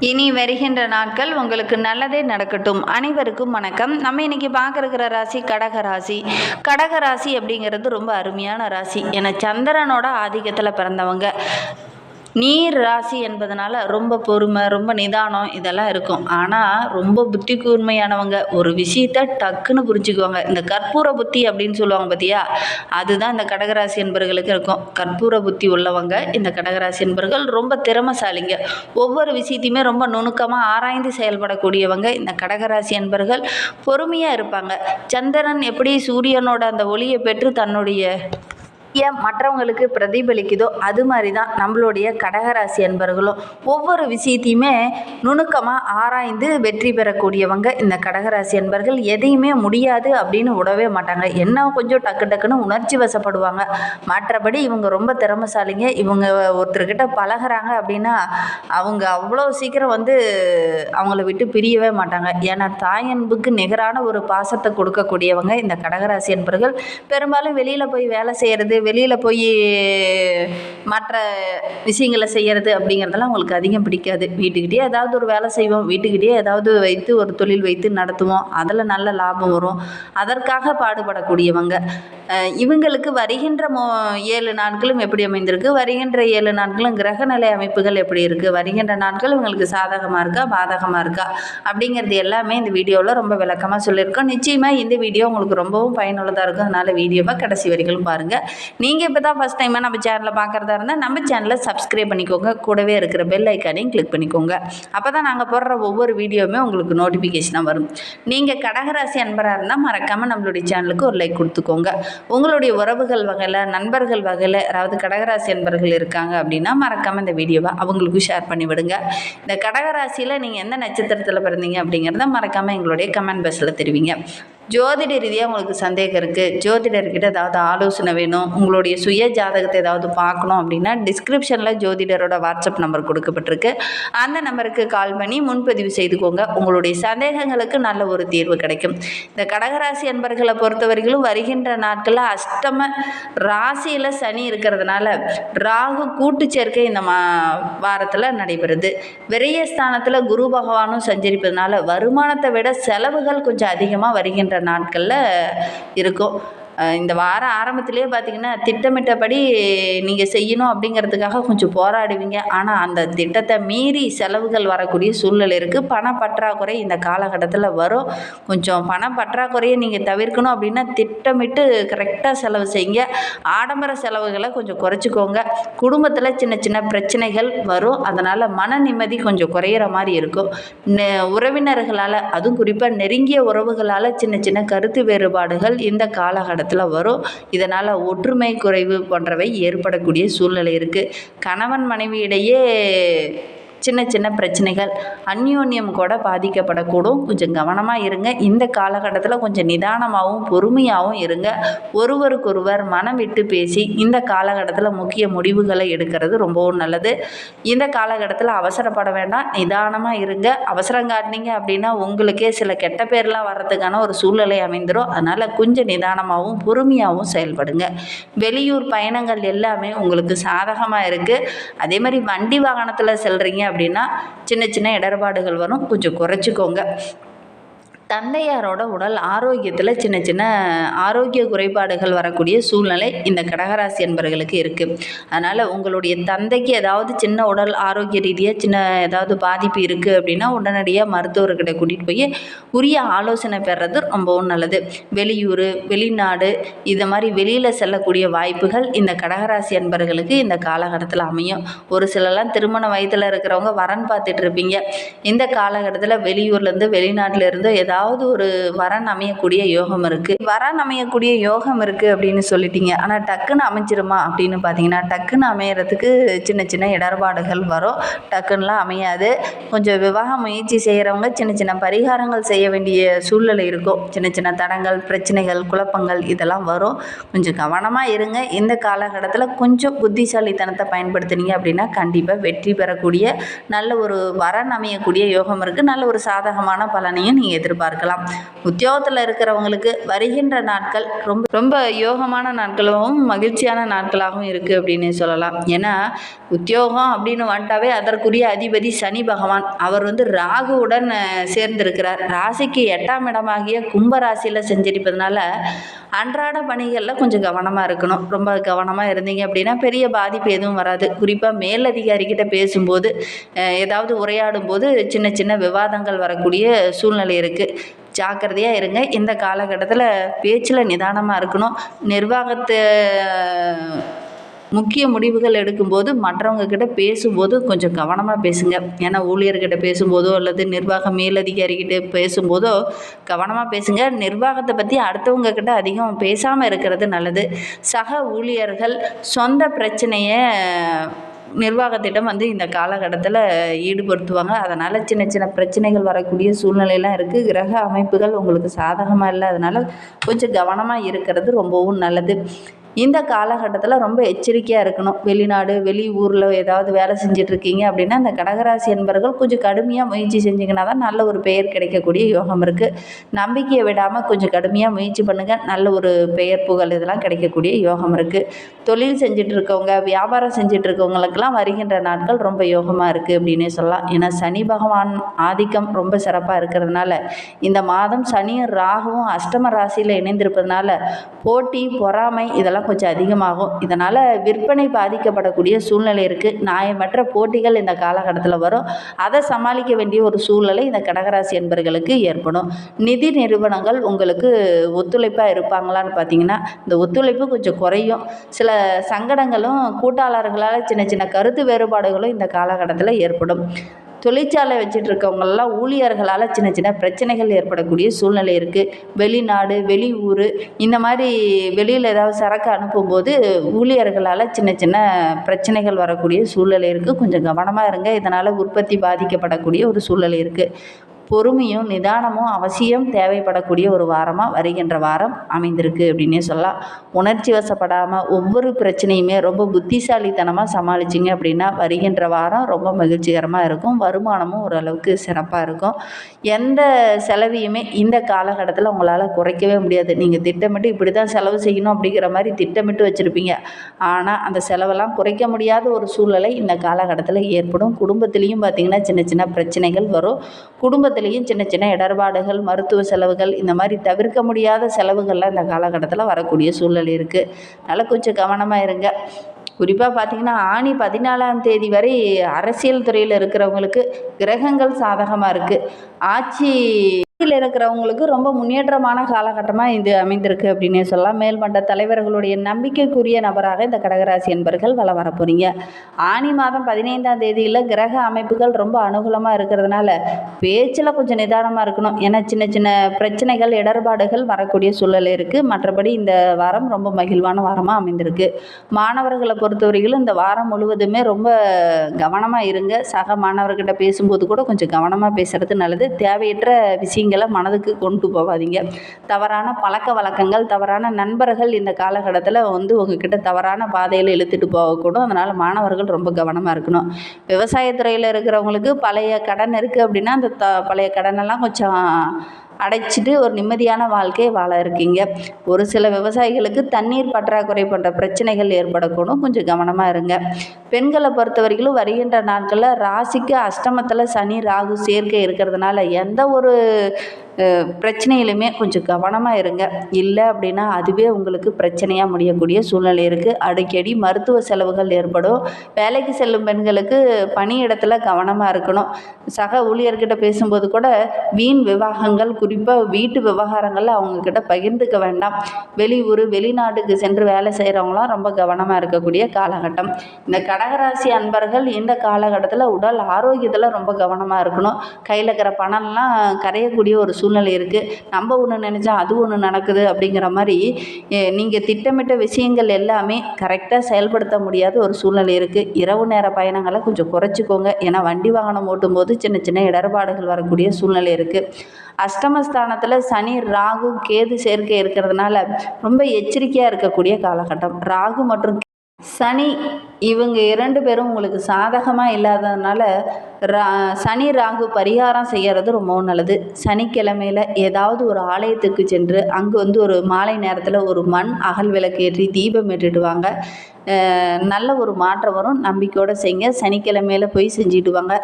இனி வருகின்ற நாட்கள் உங்களுக்கு நல்லதே நடக்கட்டும். அனைவருக்கும் வணக்கம். நம்ம இன்னைக்கு பார்க்கறக்கிற ராசி கடக ராசி. கடக ராசி அப்படிங்கிறது ரொம்ப அருமையான ராசி. ஏன்னா சந்திரனோட ஆதிக்கத்தில் பிறந்தவங்க. நீர் ராசி என்பதனால ரொம்ப பொறுமை ரொம்ப நிதானம் இதெல்லாம் இருக்கும். ஆனால் ரொம்ப புத்தி கூர்மையானவங்க ஒரு விஷயத்த டக்குன்னு புரிஞ்சுக்குவாங்க. இந்த கற்பூர புத்தி அப்படின்னு சொல்லுவாங்க பார்த்தியா அதுதான் இந்த கடகராசி என்பர்களுக்கு இருக்கும். கற்பூர புத்தி உள்ளவங்க இந்த கடகராசி என்பர்கள் ரொம்ப திறமசாலிங்க. ஒவ்வொரு விஷயத்தையுமே ரொம்ப நுணுக்கமாக ஆராய்ந்து செயல்படக்கூடியவங்க இந்த கடகராசி என்பர்கள் பொறுமையாக இருப்பாங்க. சந்திரன் எப்படி சூரியனோட அந்த ஒளியை பெற்று தன்னுடைய மற்றவங்களுக்கு பிரதிபலிக்குதோ அது மாதிரி தான் நம்மளுடைய கடகராசி அன்பர்களும். ஒவ்வொரு விஷயத்தையுமே நுணுக்கமாக ஆராய்ந்து வெற்றி பெறக்கூடியவங்க இந்த கடகராசி அன்பர்கள். எதையுமே முடியாது அப்படின்னு விடவே மாட்டாங்க. என்ன கொஞ்சம் டக்கு டக்குன்னு உணர்ச்சி வசப்படுவாங்க. மற்றபடி இவங்க ரொம்ப திறமைசாலிங்க. இவங்க ஒருத்தர்கிட்ட பழகுறாங்க அப்படின்னா அவங்க அவ்வளோ சீக்கிரம் வந்து அவங்கள விட்டு பிரியவே மாட்டாங்க. ஏன்னா தாயன்புக்கு நிகரான ஒரு பாசத்தை கொடுக்கக்கூடியவங்க இந்த கடகராசி அன்பர்கள். பெரும்பாலும் வெளியில் போய் வேலை செய்கிறது வெளியில் போய் மற்ற விஷயங்களை செய்கிறது அப்படிங்கிறதெல்லாம் அவங்களுக்கு அதிகம் பிடிக்காது. வீட்டுக்கிட்டே ஏதாவது ஒரு வேலை செய்வோம். வீட்டுக்கிட்டே ஏதாவது வைத்து ஒரு தொழில் வைத்து நடத்துவோம். அதில் நல்ல லாபம் வரும். அதற்காக பாடுபடக்கூடியவங்க. இவங்களுக்கு வருகின்ற மோ ஏழு நாட்களும் எப்படி அமைந்திருக்கு? வருகின்ற ஏழு நாட்களும் கிரகநிலை அமைப்புகள் எப்படி இருக்குது வருகின்ற நாட்கள் இவங்களுக்கு சாதகமாக இருக்கா? பாதகமாக இருக்கா? அப்படிங்கிறது எல்லாமே இந்த வீடியோவில் ரொம்ப விளக்கமாக சொல்லியிருக்கோம். நிச்சயமாக இந்த வீடியோ உங்களுக்கு ரொம்பவும் பயனுள்ளதாக இருக்கும். அதனால் வீடியோவை கடைசி வரைக்கும் பாருங்கள் நீங்கள் இப்போ தான் ஃபஸ்ட் டைமாக நம்ம சேனலில் பார்க்குறதா இருந்தால் நம்ம சேனலை சப்ஸ்கிரைப் பண்ணிக்கோங்க. கூடவே இருக்கிற பெல் ஐக்கானையும் கிளிக் பண்ணிக்கோங்க. அப்போ தான் நாங்கள் போடுற ஒவ்வொரு வீடியோவுமே உங்களுக்கு நோட்டிஃபிகேஷனாக வரும். நீங்கள் கடகராசி அன்பராக இருந்தால் மறக்காமல் நம்மளுடைய சேனலுக்கு ஒரு லைக் கொடுத்துக்கோங்க. உங்களுடைய உறவுகள் வகையில் நண்பர்கள் வகையில் அதாவது கடகராசி அன்பர்கள் இருக்காங்க அப்படின்னா மறக்காமல் இந்த வீடியோவை அவங்களுக்கும் ஷேர் பண்ணி விடுங்க. இந்த கடகராசியில் நீங்கள் எந்த நட்சத்திரத்தில் பிறந்தீங்க அப்படிங்கிறத மறக்காமல் எங்களுடைய கமெண்ட் பாக்ஸில் தெரிவிங்க. ஜோதிட ரீதியாக உங்களுக்கு சந்தேகம் இருக்குது ஜோதிடர்கிட்ட ஏதாவது ஆலோசனை வேணும் உங்களுடைய சுய ஜாதகத்தை ஏதாவது பார்க்கணும் அப்படின்னா டிஸ்கிரிப்ஷனில் ஜோதிடரோட வாட்ஸ்அப் நம்பர் கொடுக்கப்பட்டிருக்கு. அந்த நம்பருக்கு கால் பண்ணி முன்பதிவு செய்துக்கோங்க. உங்களுடைய சந்தேகங்களுக்கு நல்ல ஒரு தீர்வு கிடைக்கும். இந்த கடகராசி அன்பர்களை பொறுத்தவரையிலும் வருகின்ற நாட்களில் அஷ்டம ராசியில் சனி இருக்கிறதுனால ராகு கூட்டு சேர்க்கை இந்த மா வாரத்தில் நடைபெறுது. விரயஸ்தானத்தில் குரு பகவானும் சஞ்சரிப்பதனால வருமானத்தை விட செலவுகள் கொஞ்சம் அதிகமாக வருகின்ற நாட்களில் இருக்கும். இந்த வார ஆரம்பத்திலே பார்த்தீங்கன்னா திட்டமிட்டபடி நீங்கள் செய்யணும் அப்படிங்கிறதுக்காக கொஞ்சம் போராடுவீங்க. ஆனால் அந்த திட்டத்தை மீறி செலவுகள் வரக்கூடிய சூழ்நிலை இருக்குது பண பற்றாக்குறை இந்த காலகட்டத்தில் வரும். கொஞ்சம் பண பற்றாக்குறையை நீங்கள் தவிர்க்கணும் அப்படின்னா திட்டமிட்டு கரெக்டாக செலவு செய்யுங்க. ஆடம்பர செலவுகளை கொஞ்சம் குறைச்சிக்கோங்க. குடும்பத்தில் சின்ன சின்ன பிரச்சனைகள் வரும். அதனால் மன நிம்மதி கொஞ்சம் குறையிற மாதிரி இருக்கும். நெ- உறவினர்களால் அதுவும் குறிப்பாக நெருங்கிய உறவுகளால் சின்ன சின்ன கருத்து வேறுபாடுகள் இந்த காலகட்டத்தில் வரும். இதனால் ஒற்றுமை குறைவு போன்றவை ஏற்படக்கூடிய சூழ்நிலை இருக்குது கணவன் மனைவியிடையே சின்ன சின்ன பிரச்சனைகள் அந்யோன்யம் கூட பாதிக்கப்படக்கூடும். கொஞ்சம் கவனமாக இருங்க. இந்த காலகட்டத்தில் கொஞ்சம் நிதானமாகவும் பொறுமையாகவும் இருங்க. ஒருவருக்கொருவர் மனம் விட்டு பேசி இந்த காலகட்டத்தில் முக்கிய முடிவுகளை எடுக்கிறது ரொம்பவும் நல்லது. இந்த காலகட்டத்தில் அவசரப்பட வேண்டாம். நிதானமாக இருங்க. அவசரம் காட்டினீங்க அப்படின்னா உங்களுக்கே சில கெட்ட பேர்லாம் வர்றதுக்கான ஒரு சூழ்நிலை அமைந்துடும் அதனால் கொஞ்சம் நிதானமாகவும் பொறுமையாகவும் செயல்படுங்க. வெளியூர் பயணங்கள் எல்லாமே உங்களுக்கு சாதகமாக இருக்குது அதே மாதிரி வண்டி வாகனத்தில் செல்கிறீங்க அப்படின்னா சின்ன சின்ன இடர்பாடுகள் வரும். கொஞ்சம் குறைச்சிக்கோங்க. தந்தையாரோட உடல் ஆரோக்கியத்தில் சின்ன சின்ன ஆரோக்கிய குறைபாடுகள் வரக்கூடிய சூழ்நிலை இந்த கடகராசி என்பவர்களுக்கு இருக்குது அதனால் உங்களுடைய தந்தைக்கு ஏதாவது சின்ன உடல் ஆரோக்கிய ரீதியாக சின்ன ஏதாவது பாதிப்பு இருக்குது அப்படின்னா உடனடியாக மருத்துவர்கிட்ட கூட்டிகிட்டு போய் உரிய ஆலோசனை பெறுறது ரொம்பவும் நல்லது. வெளியூர் வெளிநாடு இது மாதிரி வெளியில் செல்லக்கூடிய வாய்ப்புகள் இந்த கடகராசி என்பவர்களுக்கு இந்த காலகட்டத்தில் அமையும். ஒரு சிலலாம் திருமண வயதில் இருக்கிறவங்க வரன் பார்த்துட்டு இருப்பீங்க. இந்த காலகட்டத்தில் வெளியூர்லேருந்து வெளிநாட்டிலேருந்து ஏதாவது ஒரு வரன் அமையக்கூடிய யோகம் இருக்குது வரன் அமையக்கூடிய யோகம் இருக்குது அப்படின்னு சொல்லிட்டீங்க. ஆனால் டக்குன்னு அமைஞ்சிருமா அப்படின்னு பார்த்தீங்கன்னா டக்குன்னு அமையறதுக்கு சின்ன சின்ன இடர்பாடுகள் வரும். டக்குன்னுலாம் அமையாது. கொஞ்சம் விவாக முயற்சி செய்கிறவங்க சின்ன சின்ன பரிகாரங்கள் செய்ய வேண்டிய சூழ்நிலை இருக்கும். சின்ன சின்ன தடங்கள் பிரச்சனைகள் குழப்பங்கள் இதெல்லாம் வரும். கொஞ்சம் கவனமாக இருங்க. இந்த காலகட்டத்தில் கொஞ்சம் புத்திசாலித்தனத்தை பயன்படுத்துனீங்க அப்படின்னா கண்டிப்பாக வெற்றி பெறக்கூடிய நல்ல ஒரு வரன் அமையக்கூடிய யோகம் இருக்குது நல்ல ஒரு சாதகமான பலனையும் நீங்கள் எதிர்பார்க்க பார்க்கலாம். உத்தியோகத்தில் இருக்கிறவங்களுக்கு வருகின்ற நாட்கள் ரொம்ப ரொம்ப யோகமான நாட்களாகவும் மகிழ்ச்சியான நாட்களாகவும் இருக்குது அப்படின்னு சொல்லலாம். ஏன்னா உத்தியோகம் அப்படின்னு வந்துட்டாவே அதற்குரிய அதிபதி சனி பகவான். அவர் வந்து ராகுவுடன் சேர்ந்திருக்கிறார். ராசிக்கு எட்டாம் இடமாகிய கும்ப ராசியில் செஞ்சிருப்பதனால அன்றாட பணிகளில் கொஞ்சம் கவனமாக இருக்கணும். ரொம்ப கவனமாக இருந்தீங்க அப்படின்னா பெரிய பாதிப்பு எதுவும் வராது. குறிப்பாக மேலதிகாரிக்கிட்ட பேசும்போது ஏதாவது உரையாடும் போது சின்ன சின்ன விவாதங்கள் வரக்கூடிய சூழ்நிலை இருக்குது ஜாக்கிரதையாக இருங்க. இந்த காலகட்டத்தில் பேச்சில் நிதானமாக இருக்கணும். நிர்வாகத்தை முக்கிய முடிவுகள் எடுக்கும்போது மற்றவங்க கிட்ட பேசும்போது கொஞ்சம் கவனமாக பேசுங்க. ஏன்னா ஊழியர்கிட்ட பேசும்போதோ அல்லது நிர்வாக மேலதிகாரிகிட்ட பேசும்போதோ கவனமாக பேசுங்க. நிர்வாகத்தை பற்றி அடுத்தவங்க கிட்ட அதிகம் பேசாமல் இருக்கிறது நல்லது. சக ஊழியர்கள் சொந்த பிரச்சனையை நிர்வாகத்திடம் வந்து இந்த காலகட்டத்தில் ஈடுபடுத்துவாங்க. அதனால் சின்ன சின்ன பிரச்சனைகள் வரக்கூடிய சூழ்நிலையெல்லாம் இருக்குது கிரக அமைப்புகள் உங்களுக்கு சாதகமாக இல்லை. அதனால் கொஞ்சம் கவனமாக இருக்கிறது ரொம்பவும் நல்லது. இந்த காலகட்டத்தில் ரொம்ப எச்சரிக்கையாக இருக்கணும். வெளிநாடு வெளி ஊரில் ஏதாவது வேலை செஞ்சிட்ருக்கீங்க அப்படின்னா அந்த கடகராசி என்பவர்கள் கொஞ்சம் கடுமையாக முயற்சி செஞ்சிங்கன்னா தான் நல்ல ஒரு பெயர் கிடைக்கக்கூடிய யோகம் இருக்குது நம்பிக்கையை விடாமல் கொஞ்சம் கடுமையாக முயற்சி பண்ணுங்கள் நல்ல ஒரு பெயர் புகழ் இதெல்லாம் கிடைக்கக்கூடிய யோகம் இருக்குது தொழில் செஞ்சிட்ருக்கவங்க வியாபாரம் செஞ்சிட்ருக்கவங்களுக்கெல்லாம் வருகின்ற நாட்கள் ரொம்ப யோகமாக இருக்குது அப்படின்னே சொல்லலாம். ஏன்னா சனி பகவான் ஆதிக்கம் ரொம்ப சிறப்பாக இருக்கிறதுனால இந்த மாதம் சனியும் ராகுவும் அஷ்டம ராசியில் இணைந்திருப்பதனால போட்டி பொறாமை இதெல்லாம் கொஞ்சம் அதிகமாகும். இதனால் விற்பனை பாதிக்கப்படக்கூடிய சூழ்நிலை இருக்குது நியாயமற்ற போட்டிகள் இந்த காலகட்டத்தில் வரும். அதை சமாளிக்க வேண்டிய ஒரு சூழ்நிலை இந்த கடகராசி என்பர்களுக்கு ஏற்படும். நிதி நிறுவனங்கள் உங்களுக்கு ஒத்துழைப்பாக இருப்பாங்களான்னு பார்த்தீங்கன்னா இந்த ஒத்துழைப்பு கொஞ்சம் குறையும். சில சங்கடங்களும் கூட்டாளர்களால் சின்ன சின்ன கருத்து வேறுபாடுகளும் இந்த காலகட்டத்தில் ஏற்படும். தொழிற்சாலை வச்சுட்டு இருக்கவங்களெல்லாம் ஊழியர்களால் சின்ன சின்ன பிரச்சனைகள் ஏற்படக்கூடிய சூழ்நிலை இருக்குது வெளிநாடு வெளி ஊர் இந்த மாதிரி வெளியில் ஏதாவது சரக்கு அனுப்பும்போது ஊழியர்களால் சின்ன சின்ன பிரச்சனைகள் வரக்கூடிய சூழ்நிலை இருக்குது கொஞ்சம் கவனமாக இருங்க. இதனால் உற்பத்தி பாதிக்கப்படக்கூடிய ஒரு சூழ்நிலை இருக்குது பொறுமையும் நிதானமும் அவசியம் தேவைப்படக்கூடிய ஒரு வாரமாக வருகின்ற வாரம் அமைந்திருக்கு அப்படின்னே சொல்லலாம். உணர்ச்சி வசப்படாமல் ஒவ்வொரு பிரச்சனையுமே ரொம்ப புத்திசாலித்தனமாக சமாளிச்சிங்க அப்படின்னா வருகின்ற வாரம் ரொம்ப மகிழ்ச்சிகரமாக இருக்கும். வருமானமும் ஓரளவுக்கு சிறப்பாக இருக்கும். எந்த செலவையுமே இந்த காலகட்டத்தில் உங்களால் குறைக்கவே முடியாது. நீங்கள் திட்டமிட்டு இப்படி தான் செலவு செய்யணும் அப்படிங்கிற மாதிரி திட்டமிட்டு வச்சுருப்பீங்க. ஆனால் அந்த செலவெல்லாம் குறைக்க முடியாத ஒரு சூழ்நிலை இந்த காலகட்டத்தில் ஏற்படும். குடும்பத்துலேயும் பார்த்திங்கன்னா சின்ன சின்ன பிரச்சனைகள் வரும். குடும்பத்துலேயும் சின்ன சின்ன இடர்பாடுகள் மருத்துவ செலவுகள் இந்த மாதிரி தவிர்க்க முடியாத செலவுகள்லாம் இந்த காலகட்டத்தில் வரக்கூடிய சூழ்நிலை இருக்குது அதனால் கொஞ்சம் கவனமாக இருங்க. குறிப்பாக பார்த்தீங்கன்னா ஆணி பதினாலாம் தேதி வரை அரசியல் துறையில் இருக்கிறவங்களுக்கு கிரகங்கள் சாதகமாக இருக்குது ஆட்சி ஆட்சியில் இருக்கிறவங்களுக்கு ரொம்ப முன்னேற்றமான காலகட்டமாக இது அமைந்திருக்கு அப்படின்னே சொல்லலாம். மேல்மண்ட தலைவர்களுடைய நம்பிக்கைக்குரிய நபராக இந்த கடகராசி என்பர்கள் வள வர போகிறீங்க ஆனி மாதம் பதினைந்தாம் தேதியில் கிரக அமைப்புகள் ரொம்ப அனுகூலமாக இருக்கிறதுனால பேச்சில் கொஞ்சம் நிதானமாக இருக்கணும். ஏன்னா சின்ன சின்ன பிரச்சனைகள் இடர்பாடுகள் வரக்கூடிய சூழல் இருக்குது மற்றபடி இந்த வாரம் ரொம்ப மகிழ்வான வாரமாக அமைந்திருக்கு. மாணவர்களை பொறுத்தவரையிலும் இந்த வாரம் முழுவதுமே ரொம்ப கவனமாக இருங்க. சக மாணவர்கிட்ட பேசும்போது கூட கொஞ்சம் கவனமாக பேசுகிறது நல்லது. தேவையற்ற விஷயங்கள் மனதுக்கு கொண்டு போகாதீங்க தவறான பழக்க வழக்கங்கள் தவறான நண்பர்கள் இந்த காலகட்டத்தில் வந்து உங்ககிட்ட தவறான பாதையில் இழுத்துட்டு போகக்கூடும். அதனால் மாணவர்கள் ரொம்ப கவனமாக இருக்கணும். விவசாயத்துறையில் இருக்கிறவங்களுக்கு பழைய கடன் இருக்குது அப்படின்னா அந்த த பழைய கடனெல்லாம் கொஞ்சம் அடைச்சிட்டு ஒரு நிம்மதியான வாழ்க்கையை வாழ இருக்கீங்க. ஒரு சில விவசாயிகளுக்கு தண்ணீர் பற்றாக்குறை போன்ற பிரச்சனைகள் ஏற்படக்கூடும். கொஞ்சம் கவனமாக இருங்க. பெண்களை பொறுத்த வரைக்கும் வருகின்ற நாட்களில் ராசிக்கு அஷ்டமத்தில் சனி ராகு சேர்க்கை இருக்கிறதுனால எந்த ஒரு பிரச்சனையிலுமே கொஞ்சம் கவனமாக இருங்க. இல்லை அப்படின்னா அதுவே உங்களுக்கு பிரச்சனையாக முடியக்கூடிய சூழ்நிலை இருக்குது அடிக்கடி மருத்துவ செலவுகள் ஏற்படும். வேலைக்கு செல்லும் பெண்களுக்கு பணியிடத்தில் கவனமாக இருக்கணும். சக ஊழியர்கிட்ட பேசும்போது கூட வீண் விவாகங்கள் குறிப்பாக வீட்டு விவகாரங்களில் அவங்கக்கிட்ட பகிர்ந்துக்க வேண்டாம். வெளியூர் வெளிநாட்டுக்கு சென்று வேலை செய்கிறவங்களாம் ரொம்ப கவனமாக இருக்கக்கூடிய காலகட்டம். இந்த கடகராசி அன்பர்கள் இந்த காலகட்டத்தில் உடல் ஆரோக்கியத்தில் ரொம்ப கவனமாக இருக்கணும். கையில் இருக்கிற பணம்லாம் கரையக்கூடிய ஒரு சூழ்நிலை இருக்குது நம்ம ஒன்று நினச்சா அது ஒன்று நடக்குது அப்படிங்கிற மாதிரி நீங்கள் திட்டமிட்ட விஷயங்கள் எல்லாமே கரெக்டாக செயல்படுத்த முடியாத ஒரு சூழ்நிலை இருக்குது இரவு நேர பயணங்களை கொஞ்சம் குறைச்சிக்கோங்க. ஏன்னா வண்டி வாகனம் ஓட்டும்போது சின்ன சின்ன இடர்பாடுகள் வரக்கூடிய சூழ்நிலை இருக்குது அஷ்டமஸ்தானத்தில் சனி ராகு கேது சேர்க்கை இருக்கிறதுனால ரொம்ப எச்சரிக்கையாக இருக்கக்கூடிய காலகட்டம். ராகு மற்றும் சனி இவங்க இரண்டு பேரும் உங்களுக்கு சாதகமாக இல்லாததுனால ரா சனி ராகு பரிகாரம் செய்கிறது ரொம்பவும் நல்லது. சனிக்கிழமையில் ஏதாவது ஒரு ஆலயத்துக்கு சென்று அங்கே வந்து ஒரு மாலை நேரத்தில் ஒரு மண் அகல் விளக்கு ஏற்றி தீபம் ஏற்றிட்டு வாங்க. நல்ல ஒரு மாற்றம் வரும். நம்பிக்கையோடு செய்யுங்க. சனிக்கிழமையில் போய் செஞ்சுட்டு வாங்க.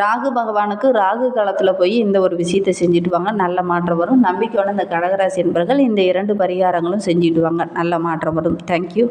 ராகு பகவானுக்கு ராகு காலத்தில் போய் இந்த ஒரு விஷயத்தை செஞ்சுட்டு வாங்க. நல்ல மாற்றம் வரும். நம்பிக்கையோட இந்த கடகராசி என்பர்கள் இந்த இரண்டு பரிகாரங்களும் செஞ்சுட்டு வாங்க. நல்ல மாற்றம் வரும். தேங்க்யூ